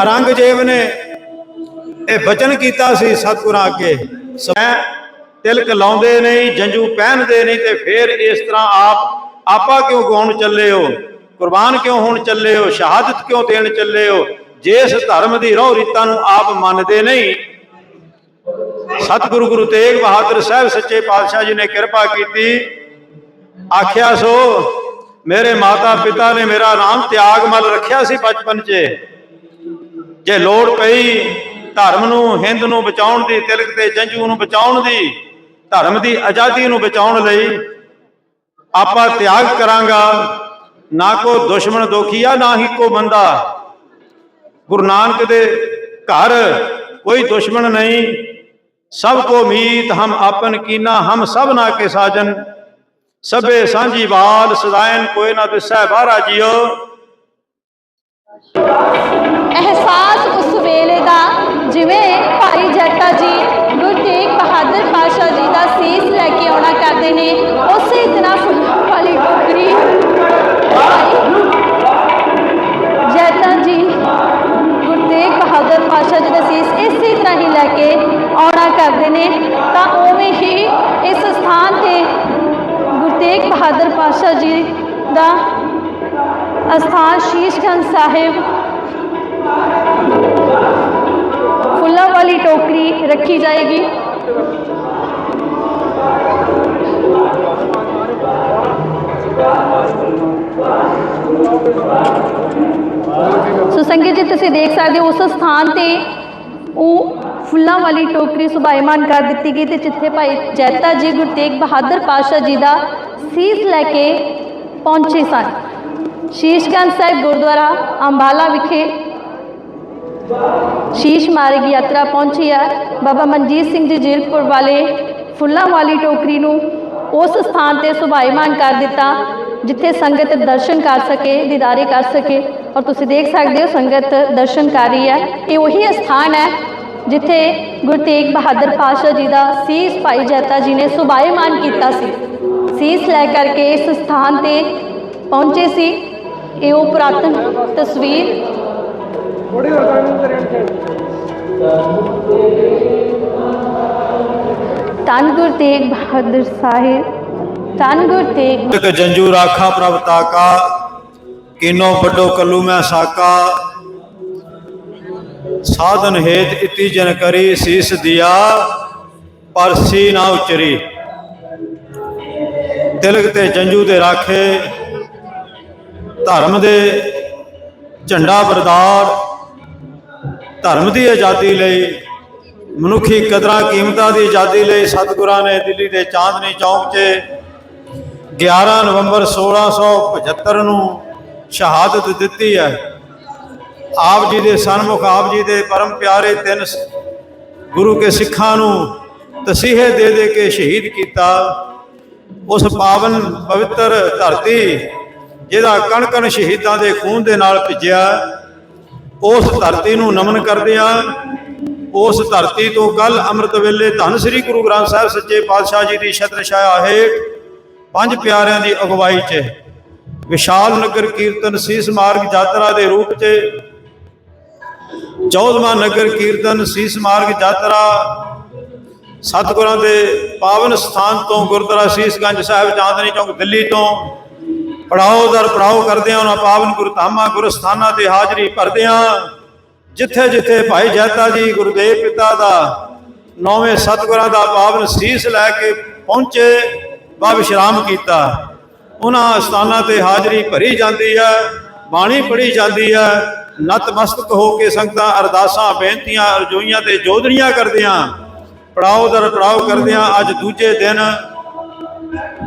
ਔਰੰਗਜ਼ੇਬ ਨੇ ਇਹ ਬਚਨ ਕੀਤਾ ਸੀ ਸਤਿਗੁਰਾਂ ਅੱਗੇ। ਸੈ ਤਿਲਕ ਲਾਉਂਦੇ ਨਹੀਂ ਜੰਜੂ ਪਹਿਨਦੇ ਨਹੀਂ ਤੇ ਫਿਰ ਇਸ ਤਰ੍ਹਾਂ ਆਪ, ਆਪਾ ਕਿਉਂ ਗਾਉਣ ਚੱਲੇ ਹੋ? ਕੁਰਬਾਨ ਕਿਉਂ ਹੋਣ ਚੱਲੇ ਹੋ? ਸ਼ਹਾਦਤ ਕਿਉਂ ਦੇਣ ਚੱਲੇ ਹੋ? ਜਿਸ ਧਰਮ ਦੀ ਰੋਹ ਰੀਤਾਂ ਨੂੰ ਆਪ ਮੰਨਦੇ ਨਹੀਂ। ਸਤਿਗੁਰੂ ਗੁਰੂ ਤੇਗ ਬਹਾਦਰ ਸਾਹਿਬ ਸੱਚੇ ਪਾਤਸ਼ਾਹ ਜੀ ਨੇ ਕਿਰਪਾ ਕੀਤੀ। ਆਖਿਆ ਸੋ, ਮੇਰੇ ਮਾਤਾ ਪਿਤਾ ਨੇ ਮੇਰਾ ਨਾਮ ਤਿਆਗ ਮਲ ਰੱਖਿਆ ਸੀ ਬਚਪਨ 'ਚ। ਜੇ ਲੋੜ ਪਈ ਧਰਮ ਨੂੰ, ਹਿੰਦ ਨੂੰ ਬਚਾਉਣ ਦੀ, ਤਿਲਕ ਤੇ ਜੰਜੂ ਨੂੰ ਬਚਾਉਣ ਦੀ, ਧਰਮ ਦੀ ਆਜ਼ਾਦੀ ਨੂੰ ਬਚਾਉਣ ਲਈ ਆਪਾਂ ਤਿਆਗ ਕਰਾਂਗਾ। ਨਾ ਕੋ ਦੁਸ਼ਮਣ ਦੋਖੀਆ ਨਾ ਹੀ ਕੋ ਬੰਦਾ। ਗੁਰੂ ਨਾਨਕ ਦੇ ਘਰ ਕੋਈ ਦੁਸ਼ਮਣ ਨਹੀਂ। ਸਭ ਕੋ ਮੀਤ, ਹਮ ਆਪਨ ਕੀਨਾ, ਹਮ ਸਭ ਨਾ ਕੇ ਸਾਜਨ। ਸਭੇ ਸਾਂਝੀ ਬਾਲ ਸਦਾਇਨ, ਕੋਈ ਨਾ ਦਿਸੈ ਬਾਹਰਾ ਜੀਓ। ਅਹਿਸਾਸ ਉਸ ਜਿਵੇਂ ਭਾਈ ਜੱਟਾ ਜੀ, ਗੁਰੂ ਤੇਗ ਬਹਾਦਰ ਪਾਸ਼ਾ ਜੀ ਦਾ ਸੀਸ ਲੈ ਕੇ ਆਉਣਾ ਕਰਦੇ ਨੇ, ਉਸੇ ਤਰ੍ਹਾਂ ਫੁੱਲਾਂ ਵਾਲੀ ਟੋਕਰੀ। ਜੱਟਾ ਜੀ, ਗੁਰੂ ਤੇਗ ਬਹਾਦਰ ਪਾਸ਼ਾ ਜੀ ਦਾ ਸੀਸ ਇਸੇ ਤਰ੍ਹਾਂ ਹੀ ਲੈ ਕੇ ਆਉਣਾ ਕਰਦੇ ਨੇ, ਤਾਂ ਉਵੇਂ ਹੀ ਇਸ ਸਥਾਨ ਤੇ ਗੁਰੂ ਤੇਗ ਬਹਾਦਰ ਪਾਸ਼ਾ ਜੀ ਦਾ ਅਸਥਾਨ ਸ਼ੀਸ਼ਗੰਜ ਸਾਹਿਬ ਫੁੱਲਾਂ ਵਾਲੀ ਟੋਕਰੀ ਰੱਖੀ ਜਾਏਗੀ। ਸੋ ਸੰਗਤ ਜੀ, ਤੁਸੀਂ ਦੇਖ ਸਕਦੇ ਹੋ, ਉਸ ਸਥਾਨ ਤੇ ਉਹ ਫੁੱਲਾਂ ਵਾਲੀ ਟੋਕਰੀ ਸੁਭਾਇਮਾਨ ਕਰ ਦਿੱਤੀ ਗਈ ਤੇ ਜਿੱਥੇ ਭਾਈ ਜੈਤਾ ਜੀ, ਗੁਰੂ ਤੇਗ ਬਹਾਦਰ ਪਾਤਸ਼ਾਹ ਜੀ ਦਾ ਸੀਸ ਲੈ ਕੇ ਪਹੁੰਚੇ ਸਨ। ਸ਼ੀਸ਼ਗੰਜ ਸਾਹਿਬ ਗੁਰਦੁਆਰਾ ਅੰਬਾਲਾ ਵਿਖੇ ਸ਼ੀਸ਼ ਮਾਰਗ ਯਾਤਰਾ ਪਹੁੰਚੀ ਹੈ। ਬਾਬਾ ਮਨਜੀਤ ਸਿੰਘ ਜੀ ਜੀਰਕਪੁਰ ਵਾਲੇ ਫੁੱਲਾਂ ਵਾਲੀ ਟੋਕਰੀ ਨੂੰ ਉਸ ਸਥਾਨ ਤੇ ਸੁਭਾਇਮਾਨ ਕਰ ਦਿੱਤਾ, ਜਿੱਥੇ ਸੰਗਤ ਦਰਸ਼ਨ ਕਰ ਸਕੇ, ਦੀਦਾਰੇ ਕਰ ਸਕੇ। ਔਰ ਤੁਸੀਂ ਦੇਖ ਸਕਦੇ ਹੋ, ਸੰਗਤ ਦਰਸ਼ਨ ਕਰ ਰਹੀ ਹੈ। ਇਹ ਉਹੀ ਸਥਾਨ ਹੈ, ਜਿੱਥੇ ਗੁਰੂ ਤੇਗ ਬਹਾਦਰ ਪਾਤਸ਼ਾਹ ਜੀ ਦਾ ਸੀਸ ਭਾਈ ਜੈਤਾ ਜੀ ਨੇ ਸੁਭਾਇਮਾਨ ਕੀਤਾ ਸੀ। ਸੀਸ ਲੈ ਕਰਕੇ ਇਸ ਸਥਾਨ ਤੇ ਪਹੁੰਚੇ ਸੀ। ਇਹ ਉਹ ਪੁਰਾਤਨ ਤਸਵੀਰ ਧੰਨ ਗੁਰੂ ਤੇਗ ਬਹਾਦਰ ਸਾਹਿਬ ਧੰਨ ਗੁਰੂ ਤੇਗ ਤਕ ਜੰਜੂ ਰਾਖਾ ਪ੍ਰਭ ਤਾਕਾ ਕਿਨੋ ਵੱਡੋ ਕੱਲੂ ਮੈਂ ਸਾਕਾ। ਸਾਧਨ ਹੇਤ ਇਤੀ ਜਨ ਕਰੀ ਸੀਸ ਦਿਆ ਪਰਸੀ ਨਾ ਉਚਰੀ। ਤਿਲਕ ਤੇ ਜੰਜੂ ਦੇ ਰਾਖੇ ਧਰਮ ਦੇ ਝੰਡਾ ਬਰਦਾਰ ਧਰਮ ਦੀ ਆਜ਼ਾਦੀ ਲਈ, ਮਨੁੱਖੀ ਕਦਰਾਂ ਕੀਮਤਾਂ ਦੀ ਆਜ਼ਾਦੀ ਲਈ ਸਤਿਗੁਰਾਂ ਨੇ ਦਿੱਲੀ ਦੇ ਚਾਂਦਨੀ ਚੌਕ 'ਚ 11 ਨਵੰਬਰ 1675 ਨੂੰ ਸ਼ਹਾਦਤ ਦਿੱਤੀ ਹੈ। ਆਪ ਜੀ ਦੇ ਸਨਮੁਖ, ਆਪ ਜੀ ਦੇ ਪਰਮ ਪਿਆਰੇ ਤਿੰਨ ਗੁਰੂ ਕੇ ਸਿੱਖਾਂ ਨੂੰ ਤਸੀਹੇ ਦੇ ਦੇ ਕੇ ਸ਼ਹੀਦ ਕੀਤਾ। ਉਸ ਪਾਵਨ ਪਵਿੱਤਰ ਧਰਤੀ, ਜਿਹਦਾ ਕਣ ਕਣ ਸ਼ਹੀਦਾਂ ਦੇ ਖੂਨ ਦੇ ਨਾਲ ਭਿੱਜਿਆ। ਉਸ ਧਰਤੀ ਨੂੰ ਨਮਨ ਕਰਦਿਆਂ ਉਸ ਧਰਤੀ ਤੋਂ ਕੱਲ ਅੰਮ੍ਰਿਤ ਵੇਲੇ ਧੰਨ ਸ੍ਰੀ ਗੁਰੂ ਗ੍ਰੰਥ ਸਾਹਿਬ ਸੱਚੇ ਪਾਤਸ਼ਾਹ ਜੀ ਦੀ ਛਤਰ ਛਾਇਆ ਹੇਠ ਪੰਜ ਪਿਆਰਿਆਂ ਦੀ ਅਗਵਾਈ 'ਚ ਵਿਸ਼ਾਲ ਨਗਰ ਕੀਰਤਨ ਸੀਸ ਮਾਰਗ ਯਾਤਰਾ ਦੇ ਰੂਪ 'ਚ 14ਵਾਂ ਨਗਰ ਕੀਰਤਨ ਸੀਸ ਮਾਰਗ ਯਾਤਰਾ ਸਤਿਗੁਰਾਂ ਦੇ ਪਾਵਨ ਸਥਾਨ ਤੋਂ ਗੁਰਦੁਆਰਾ ਸੀਸਗੰਜ ਸਾਹਿਬ ਚਾਂਦਨੀ ਚੌਕ ਦਿੱਲੀ ਤੋਂ ਪੜਾਓ ਦਰ ਪੜਾਓ ਕਰਦਿਆਂ ਉਹਨਾਂ ਪਾਵਨ ਗੁਰਧਾਮਾਂ ਗੁਰਸਥਾਨਾਂ ਤੇ ਹਾਜ਼ਰੀ ਭਰਦਿਆਂ ਜਿੱਥੇ ਜਿੱਥੇ ਭਾਈ ਜੈਤਾ ਜੀ ਗੁਰਦੇਵ ਪਿਤਾ ਦਾ ਨੌਵੇਂ ਸਤਿਗੁਰਾਂ ਦਾ ਪਾਵਨ ਸੀਸ ਲੈ ਕੇ ਪਹੁੰਚੇ ਬਾ ਵਿਸ਼ਰਾਮ ਕੀਤਾ। ਉਹਨਾਂ ਅਸਥਾਨਾਂ ਤੇ ਹਾਜ਼ਰੀ ਭਰੀ ਜਾਂਦੀ ਹੈ, ਬਾਣੀ ਪੜ੍ਹੀ ਜਾਂਦੀ ਹੈ। ਨਤਮਸਤਕ ਹੋ ਕੇ ਸੰਗਤਾਂ ਅਰਦਾਸਾਂ, ਬੇਨਤੀਆਂ ਅਰਜ਼ੋਈਆਂ ਤੇ ਜੋਦੜੀਆਂ ਕਰਦਿਆਂ ਪੜਾਓ ਦਰ ਪੜਾਓ ਕਰਦਿਆਂ ਅੱਜ ਦੂਜੇ ਦਿਨ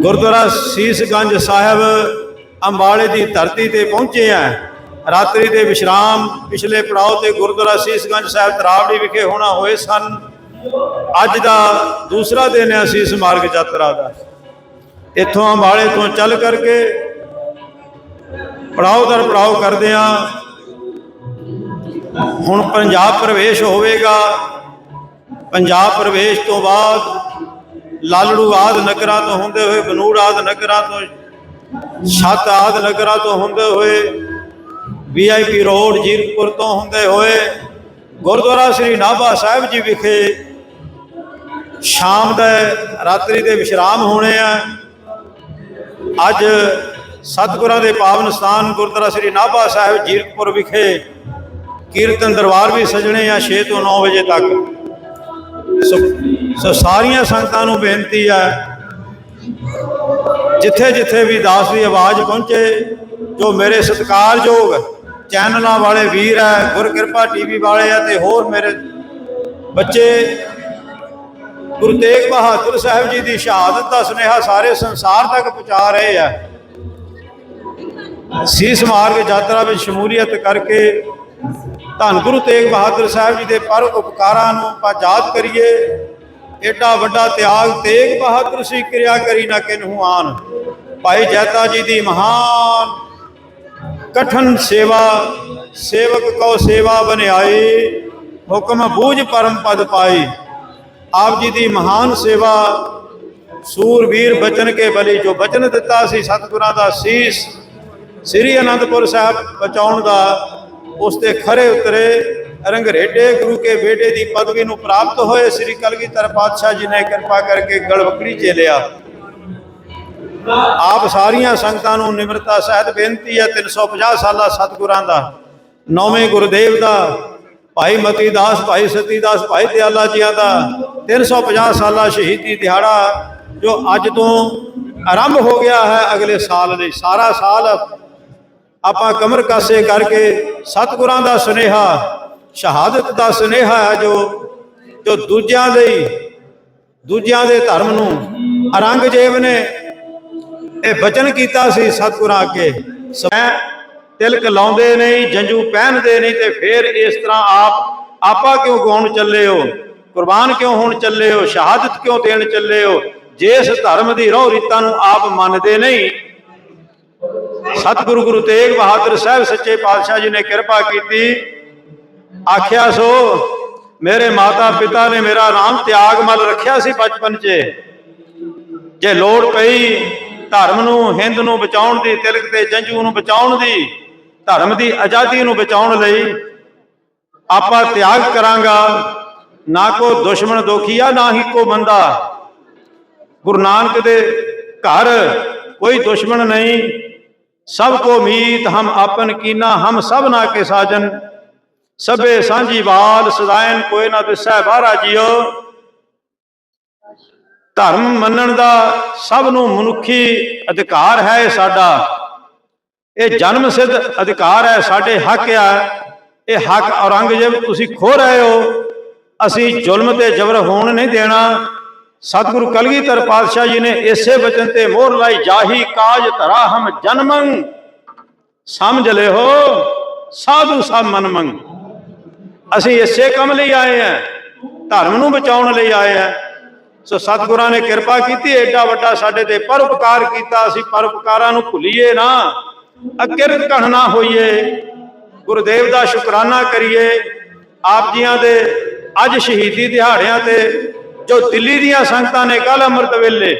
ਗੁਰਦੁਆਰਾ ਸੀਸਗੰਜ ਸਾਹਿਬ ਅੰਬਾਲੇ ਦੀ ਧਰਤੀ ਤੇ ਪਹੁੰਚੇ ਆ। ਰਾਤਰੀ ਦੇ ਵਿਸ਼ਰਾਮ ਪਿਛਲੇ ਪੜਾਅ ਤੇ ਗੁਰਦੁਆਰਾ ਸੀਸਗੰਜ ਸਾਹਿਬ ਤਰਾਵੜੀ ਵਿਖੇ ਹੋਣਾ ਹੋਏ ਸਨ। ਅੱਜ ਦਾ ਦੂਸਰਾ ਦਿਨ ਹੈ ਸੀਸ ਮਾਰਗ ਯਾਤਰਾ ਦਾ। ਇੱਥੋਂ ਅੰਬਾਲੇ ਤੋਂ ਚੱਲ ਕਰਕੇ ਪੜਾਅ ਦਰ ਪੜਾਅ ਕਰਦੇ ਆ। ਹੁਣ ਪੰਜਾਬ ਪ੍ਰਵੇਸ਼ ਹੋਵੇਗਾ। ਪੰਜਾਬ ਪ੍ਰਵੇਸ਼ ਤੋਂ ਬਾਅਦ ਲਾਲੜੂ ਆਦ ਨਗਰਾਂ ਤੋਂ ਹੁੰਦੇ ਹੋਏ ਬਨੂੜ ਆਦ ਨਗਰਾਂ ਤੋਂ ਛੱਤ ਆਦ ਨਗਰਾਂ ਤੋਂ ਹੁੰਦੇ ਹੋਏ ਵੀਆਈਪੀ ਰੋਡ ਜੀਰਕਪੁਰ ਤੋਂ ਹੁੰਦੇ ਹੋਏ, ਗੁਰਦੁਆਰਾ ਸ੍ਰੀ ਨਾਭਾ ਸਾਹਿਬ ਜੀ ਵਿਖੇ ਸ਼ਾਮ ਦੇ ਰਾਤਰੀ ਦੇ ਵਿਸ਼ਰਾਮ ਹੋਣੇ ਆ। ਅੱਜ ਸਤਿਗੁਰਾਂ ਦੇ ਪਾਵਨ ਸਥਾਨ ਗੁਰਦੁਆਰਾ ਸ੍ਰੀ ਨਾਭਾ ਸਾਹਿਬ ਜੀਰਕਪੁਰ ਵਿਖੇ ਕੀਰਤਨ ਦਰਬਾਰ ਵੀ ਸਜਣੇ ਆ 6 ਤੋਂ 9 ਵਜੇ ਤੱਕ। ਸੋ ਸਾਰੀਆਂ ਸੰਗਤਾਂ ਨੂੰ ਬੇਨਤੀ ਆ ਜਿੱਥੇ ਜਿੱਥੇ ਵੀ ਦਾਸ ਦੀ ਆਵਾਜ਼ ਪਹੁੰਚੇ, ਜੋ ਮੇਰੇ ਸਤਿਕਾਰਯੋਗ ਚੈਨਲਾਂ ਵਾਲੇ ਵੀਰ ਹੈ ਗੁਰ ਕਿਰਪਾ ਟੀਵੀ ਵਾਲੇ ਆ ਤੇ ਹੋਰ ਮੇਰੇ ਬੱਚੇ, ਗੁਰੂ ਤੇਗ ਬਹਾਦਰ ਸਾਹਿਬ ਜੀ ਦੀ ਸ਼ਹਾਦਤ ਦਾ ਸੁਨੇਹਾ ਸਾਰੇ ਸੰਸਾਰ ਤੱਕ ਪਹੁੰਚਾ ਰਹੇ ਆ। ਸੀਸ ਮਾਰਗ ਯਾਤਰਾ ਵਿੱਚ ਸ਼ਮੂਲੀਅਤ ਕਰਕੇ ਧੰਨ ਗੁਰੂ ਤੇਗ ਬਹਾਦਰ ਸਾਹਿਬ ਜੀ ਦੇ ਪਰ ਉਪਕਾਰਾਂ ਨੂੰ ਆਪਾਂ ਯਾਦ ਕਰੀਏ। ਏਡਾ ਵੱਡਾ ਤਿਆਗ ਤੇਗ ਬਹਾਦਰ ਸੀ, ਕਿਰਿਆ ਕਰੀ ਨਾ ਕਿਨਹੂ ਆਨ। ਭਾਈ ਜੈਤਾ ਜੀ ਦੀ ਮਹਾਨ ਕਠਨ ਸੇਵਾ, ਸੇਵਕ ਕੋ ਸੇਵਾ ਬਨਿਆਈ, ਹੁਕਮ ਬੂਝ ਪਰਮ ਪਦ ਪਾਈ। ਆਪ ਜੀ ਦੀ ਮਹਾਨ ਸੇਵਾ ਸੂਰਵੀਰ ਬਚਨ ਕੇ ਬਲੀ, ਜੋ ਬਚਨ ਦਿੱਤਾ ਸੀ ਸਤਿਗੁਰਾਂ ਦਾ ਸੀਸ, ਸ੍ਰੀ ਅਨੰਦਪੁਰ ਸਾਹਿਬ ਬਚਾਉਣ ਦਾ, ਉਸ ਤੇ ਖਰੇ ਉਤਰੇ। ਰੰਗਰੇਡੇ ਗੁਰੂ ਕੇ ਬੇਟੇ ਦੀ ਪਦਵੀ ਨੂੰ ਪ੍ਰਾਪਤ ਹੋਏ ਸ੍ਰੀ ਕਲਗੀਧਰ ਪਾਤਸ਼ਾਹ ਜੀ ਨੇ ਕਿਰਪਾ ਕਰਕੇ ਗਲਵਕੜੀ ਚੇਲਿਆ। ਆਪ ਸਾਰੀਆਂ ਸੰਗਤਾਂ ਨੂੰ ਨਿਮਰਤਾ ਸਹਿਤ ਬੇਨਤੀ ਹੈ 350 ਸਾਲਾ ਸਤਿਗੁਰਾਂ ਦਾ। ਨੌਵੇਂ ਗੁਰਦੇਵ ਦਾ, ਭਾਈ ਮਤੀ ਦਾਸ, ਭਾਈ ਸਤੀ ਦਾਸ, ਭਾਈ ਦਿਆਲਾ ਜੀਆਂ ਦਾ 350 ਸਾਲਾ ਸ਼ਹੀਦੀ ਦਿਹਾੜਾ ਜੋ ਅੱਜ ਤੋਂ ਆਰੰਭ ਹੋ ਗਿਆ ਹੈ ਅਗਲੇ ਸਾਲ ਲਈ ਸਾਰਾ ਸਾਲ ਆਪਾਂ ਕਮਰ ਕਾਸੇ ਕਰਕੇ ਸਤਿਗੁਰਾਂ ਦਾ ਸੁਨੇਹਾ ਸ਼ਹਾਦਤ ਦਾ ਸੁਨੇਹਾ ਹੈ ਜੋ ਜੋ ਦੂਜਿਆਂ ਲਈ, ਦੂਜਿਆਂ ਦੇ ਧਰਮ ਨੂੰ ਔਰੰਗਜ਼ੇਬ ਨੇ ਇਹ ਬਚਨ ਕੀਤਾ ਸੀ ਸਤਿਗੁਰਾਂ ਅੱਗੇ। ਸੈ ਤਿਲਕ ਲਾਉਂਦੇ ਨਹੀਂ, ਜੰਜੂ ਪਹਿਨਦੇ ਨਹੀਂ ਤੇ ਫਿਰ ਇਸ ਤਰ੍ਹਾਂ ਆਪ, ਆਪਾ ਕਿਉਂ ਗਾਉਣ ਚੱਲੇ ਹੋ? ਕੁਰਬਾਨ ਕਿਉਂ ਹੋਣ ਚੱਲੇ ਹੋ? ਸ਼ਹਾਦਤ ਕਿਉਂ ਦੇਣ ਚੱਲੇ ਹੋ? ਜਿਸ ਧਰਮ ਦੀ ਰੋਹ ਰੀਤਾਂ ਨੂੰ ਆਪ ਮੰਨਦੇ ਨਹੀਂ, ਸਤਿਗੁਰੂ ਗੁਰੂ ਤੇਗ ਬਹਾਦਰ ਸਾਹਿਬ ਸੱਚੇ ਪਾਤਸ਼ਾਹ ਜੀ ਨੇ ਕਿਰਪਾ ਕੀਤੀ ਆਖਿਆ ਸੋ, ਮੇਰੇ ਮਾਤਾ ਪਿਤਾ ਨੇ ਮੇਰਾ ਨਾਮ ਤਿਆਗ ਮਲ ਰੱਖਿਆ ਸੀ ਬਚਪਨ 'ਚ। ਜੇ ਲੋੜ ਪਈ ਧਰਮ ਨੂੰ, ਹਿੰਦ ਨੂੰ ਬਚਾਉਣ ਦੀ, ਤਿਲਕ ਤੇ ਜੰਜੂ ਨੂੰ ਬਚਾਉਣ ਦੀ, ਧਰਮ ਦੀ ਆਜ਼ਾਦੀ ਨੂੰ ਬਚਾਉਣ ਲਈ ਆਪਾਂ ਤਿਆਗ ਕਰਾਂਗਾ। ਨਾ ਕੋ ਦੁਸ਼ਮਣ ਦੋਖੀਆ, ਨਾ ਹੀ ਕੋ ਬੰਦਾ ਗੁਰੂ ਨਾਨਕ ਦੇ ਘਰ ਕੋਈ ਦੁਸ਼ਮਣ ਨਹੀਂ। ਸਭ ਕੋ ਮੀਤ ਹਮ ਆਪਨ ਕੀਨਾ, ਹਮ ਸਭ ਨਾ ਕੇ ਸਾਜਨ। ਸਭੇ ਸਾਂਝੀ ਬਾਲ ਸਦਾਇਨ ਕੋਈ ਨਾ ਦਿਸੈ ਬਾਹਰਾ ਜੀਓ। ਧਰਮ ਮੰਨਣ ਦਾ ਸਭ ਨੂੰ ਮਨੁੱਖੀ ਅਧਿਕਾਰ ਹੈ ਸਾਡਾ। ਇਹ ਜਨਮ ਸਿੱਧ ਅਧਿਕਾਰ ਹੈ ਸਾਡੇ ਹੱਕ ਆ। ਇਹ ਹੱਕ ਔਰੰਗਜ਼ੇਬ ਤੁਸੀਂ ਖੋ ਰਹੇ ਹੋ। ਅਸੀਂ ਜ਼ੁਲਮ ਤੇ ਜ਼ਬਰ ਹੋਣ ਨਹੀਂ ਦੇਣਾ। ਸਤਿਗੁਰੂ ਕਲਗੀਧਰ ਪਾਤਸ਼ਾਹ ਜੀ ਨੇ ਇਸੇ ਬਚਨ ਤੇ ਮੋਹਰ ਲਾਈ ਜਾਹੀ ਕਾਜ ਧਰਾ ਹਮ ਜਨਮੰ। ਸਮਝ ਲਿਓ ਸਾਧੂ ਸਭ ਮਨ ਮੰਗ। ਅਸੀਂ ਇਸੇ ਕੰਮ ਲਈ ਆਏ ਆ ਧਰਮ ਨੂੰ ਬਚਾਉਣ ਲਈ ਆਏ ਆ ਸੋ ਸਤਿਗੁਰਾਂ ਨੇ ਕਿਰਪਾ ਕੀਤੀ, ਏਡਾ ਵੱਡਾ ਸਾਡੇ ਤੇ ਪਰਉਪਕਾਰ ਕੀਤਾ, ਅਸੀਂ ਪਰਉਪਕਾਰਾਂ ਨੂੰ ਭੁੱਲੀਏ ਨਾ। ਅਕਿਰਤ ਘਣ ਹੋਈਏ, ਗੁਰਦੇਵ ਦਾ ਸ਼ੁਕਰਾਨਾ ਕਰੀਏ। ਆਪ ਜੀਆਂ ਦੇ ਅੱਜ ਸ਼ਹੀਦੀ ਦਿਹਾੜਿਆਂ ਤੇ ਜੋ ਦਿੱਲੀ ਦੀਆਂ ਸੰਗਤਾਂ ਨੇ ਕੱਲ ਅੰਮ੍ਰਿਤ ਵੇਲੇ,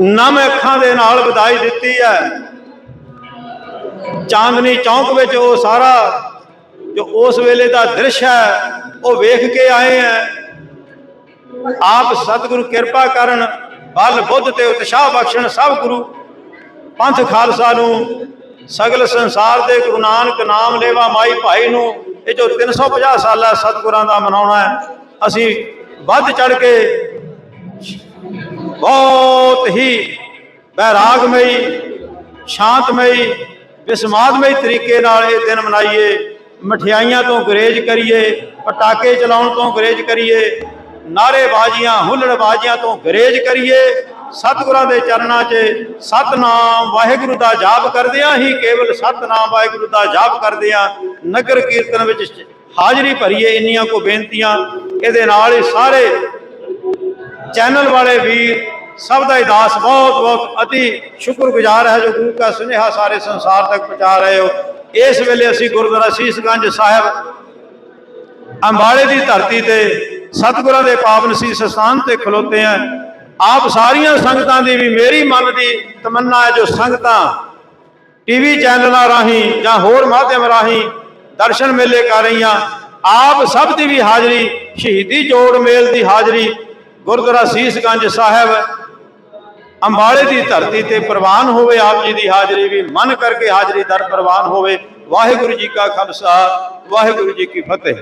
ਨਮ ਅੱਖਾਂ ਦੇ ਨਾਲ ਵਧਾਈ ਦਿੱਤੀ ਹੈ। ਚਾਂਦਨੀ ਚੌਂਕ ਵਿੱਚ ਉਹ ਸਾਰਾ ਜੋ ਉਸ ਵੇਲੇ ਦਾ ਦ੍ਰਿਸ਼ ਹੈ, ਉਹ ਵੇਖ ਕੇ ਆਏ ਆ ਆਪ ਸਤਿਗੁਰੂ ਕਿਰਪਾ ਕਰਨ ਬਲ ਬੁੱਧ ਤੇ ਉਤਸ਼ਾਹ ਬਖਸ਼ਣ ਸਭ ਗੁਰੂ ਪੰਥ ਖਾਲਸਾ ਨੂੰ ਸਗਲ ਸੰਸਾਰ ਦੇ ਗੁਰੂ ਨਾਨਕ ਨਾਮ ਲੇਵਾ ਮਾਈ ਭਾਈ ਨੂੰ ਇਹ ਜੋ 350 ਸਾਲਾ ਸਤਿਗੁਰਾਂ ਦਾ ਮਨਾਉਣਾ ਹੈ, ਅਸੀਂ ਵੱਧ ਚੜ ਕੇ ਬਹੁਤ ਹੀ ਬੈਰਾਗਮਈ, ਸ਼ਾਂਤਮਈ ਵਿਸਮਾਦਮਈ ਤਰੀਕੇ ਨਾਲ ਇਹ ਦਿਨ ਮਨਾਈਏ। ਮਠਿਆਈਆਂ ਤੋਂ ਗੁਰੇਜ਼ ਕਰੀਏ, ਪਟਾਕੇ ਚਲਾਉਣ ਤੋਂ ਗੁਰੇਜ਼ ਕਰੀਏ ਨਾਰੇਬਾਜ਼ੀਆਂ ਹੁੱਲੜਬਾਜ਼ੀਆਂ ਤੋਂ ਗੁਰੇਜ਼ ਕਰੀਏ, ਸਤਿਗੁਰਾਂ ਦੇ ਚਰਨਾਂ 'ਚ ਸਤਨਾਮ ਵਾਹਿਗੁਰੂ ਦਾ ਜਾਪ ਕਰਦਿਆਂ ਹੀ ਕੇਵਲ ਸਤਨਾਮ ਵਾਹਿਗੁਰੂ ਦਾ ਜਾਪ ਕਰਦਿਆਂ ਨਗਰ ਕੀਰਤਨ ਵਿੱਚ ਹਾਜ਼ਰੀ ਭਰੀਏ ਇੰਨੀਆਂ ਕੋ ਬੇਨਤੀਆਂ, ਇਹਦੇ ਨਾਲ ਹੀ ਸਾਰੇ ਚੈਨਲ ਵਾਲੇ ਵੀਰ ਸਭ ਦਾ ਇਦਾਸ ਬਹੁਤ ਬਹੁਤ ਅਤੀ ਸ਼ੁਕਰਗੁਜ਼ਾਰ ਹੈ ਜੋ ਗੁਰੂ ਦਾ ਸੁਨੇਹਾ ਸਾਰੇ ਸੰਸਾਰ ਤੱਕ ਪਹੁੰਚਾ ਰਹੇ ਹੋ। ਇਸ ਵੇਲੇ ਅਸੀਂ ਗੁਰਦੁਆਰਾ ਸੀਸਗੰਜ ਸਾਹਿਬ ਅੰਬਾਲੇ ਦੀ ਧਰਤੀ ਤੇ ਸਤਿਗੁਰਾਂ ਦੇ ਪਾਵਨ ਸੀਸ ਸਥਾਨ ਤੇ ਖਲੋਤੇ ਆ ਆਪ ਸਾਰੀਆਂ ਸੰਗਤਾਂ ਦੀ ਵੀ ਮੇਰੀ ਮਨ ਦੀ ਤਮੰਨਾ ਹੈ ਜੋ ਸੰਗਤਾਂ ਟੀਵੀ ਚੈਨਲਾਂ ਰਾਹੀਂ ਜਾਂ ਹੋਰ ਮਾਧਿਅਮ ਰਾਹੀਂ ਦਰਸ਼ਨ ਮੇਲੇ ਕਰ ਰਹੀਆਂ। ਆਪ ਸਭ ਦੀ ਵੀ ਹਾਜ਼ਰੀ, ਸ਼ਹੀਦੀ ਜੋੜ ਮੇਲ ਦੀ ਹਾਜ਼ਰੀ ਗੁਰਦੁਆਰਾ ਸੀਸਗੰਜ ਸਾਹਿਬ ਅੰਬਾਲੇ ਦੀ ਧਰਤੀ ਤੇ ਪ੍ਰਵਾਨ ਹੋਵੇ ਆਪ ਜੀ ਦੀ ਹਾਜ਼ਰੀ ਵੀ, ਮਨ ਕਰਕੇ ਹਾਜ਼ਰੀ ਦਰ ਪ੍ਰਵਾਨ ਹੋਵੇ। ਵਾਹਿਗੁਰੂ ਜੀ ਕਾ ਖਾਲਸਾ, ਵਾਹਿਗੁਰੂ ਜੀ ਕੀ ਫਤਿਹ।